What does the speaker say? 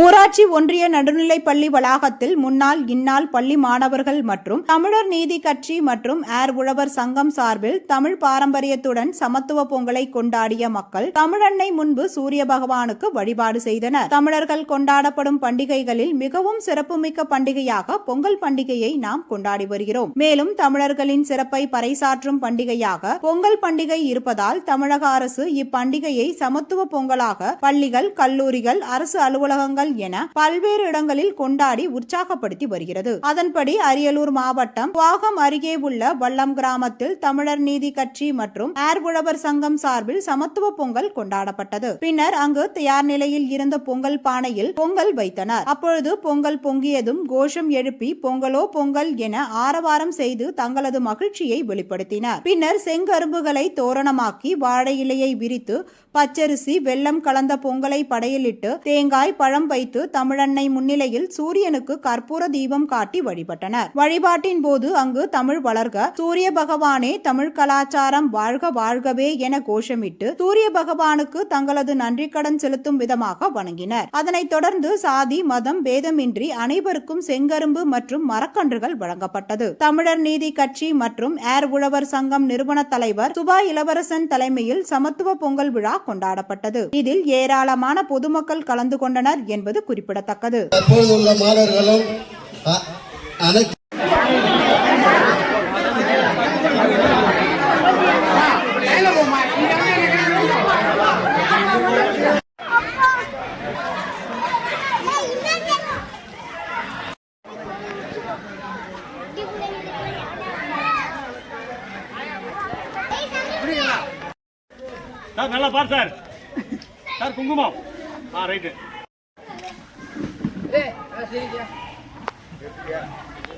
ஊராட்சி ஒன்றிய நடுநிலைப் பள்ளி வளாகத்தில் முன்னாள் இந்நாள் பள்ளி மாணவர்கள் மற்றும் தமிழர் நீதி கட்சி மற்றும் ஏர் உழவர் சங்கம் சார்பில் தமிழ் பாரம்பரியத்துடன் சமத்துவ பொங்கலை கொண்டாடிய மக்கள் தமிழன்னை முன்பு சூரிய பகவானுக்கு வழிபாடு செய்தனர். தமிழர்கள் கொண்டாடப்படும் பண்டிகைகளில் மிகவும் சிறப்புமிக்க பண்டிகையாக பொங்கல் பண்டிகையை நாம் கொண்டாடி வருகிறோம். மேலும் தமிழர்களின் சிறப்பை பறைசாற்றும் பண்டிகையாக பொங்கல் பண்டிகை இருப்பதால் தமிழக அரசு இப்பண்டிகையை சமத்துவ பொங்கலாக பள்ளிகள் கல்லூரிகள் அரசு அலுவலகங்கள் என பல்வேறு இடங்களில் கொண்டாடி உற்சாகப்படுத்தி வருகிறது. அதன்படி அரியலூர் மாவட்டம் வாகம் அருகே உள்ள வல்லம் கிராமத்தில் தமிழர் நீதி கட்சி மற்றும் ஏர் உழவர் சங்கம் சார்பில் சமத்துவ பொங்கல் கொண்டாடப்பட்டது. பின்னர் அங்கு தயார் நிலையில் இருந்த பொங்கல் பானையில் பொங்கல் வைத்தனர். அப்பொழுது பொங்கல் பொங்கியதும் கோஷம் எழுப்பி பொங்கலோ பொங்கல் என ஆரவாரம் செய்து தங்களது மகிழ்ச்சியை வெளிப்படுத்தினர். பின்னர் செங்கரும்புகளை தோரணமாக்கி வாழை இலையை விரித்து பச்சரிசி வெள்ளம் கலந்த பொங்கலை படையலிட்டு தேங்காய் பழம் வைத்து தமிழன்னை முன்னிலையில் சூரியனுக்கு கற்பூர தீபம் காட்டி வழிபட்டனர். வழிபாட்டின் போது அங்கு தமிழ் வளர்க சூரிய பகவானே தமிழ் கலாச்சாரம் வாழ்க வாழ்கவே என கோஷமிட்டு சூரிய பகவானுக்கு தங்களது நன்றிக்கடன் செலுத்தும் விதமாக வணங்கினர். அதனைத் தொடர்ந்து சாதி மதம் பேதமின்றி அனைவருக்கும் செங்கரும்பு மற்றும் மரக்கன்றுகள் வழங்கப்பட்டது. தமிழர் நீதி கட்சி மற்றும் ஏர் உழவர் சங்கம் நிறுவன தலைவர் சுபா இளவரசன் தலைமையில் சமத்துவ பொங்கல் விழா கொண்டாடப்பட்டது. இதில் ஏராளமான பொதுமக்கள் கலந்து கொண்டனர் என்பது குறிப்பிடத்தக்கது. மாணவர்களும் சார் நல்லா பார் சார். சார் குங்குமம். ஆ ரைட்டு. 对对。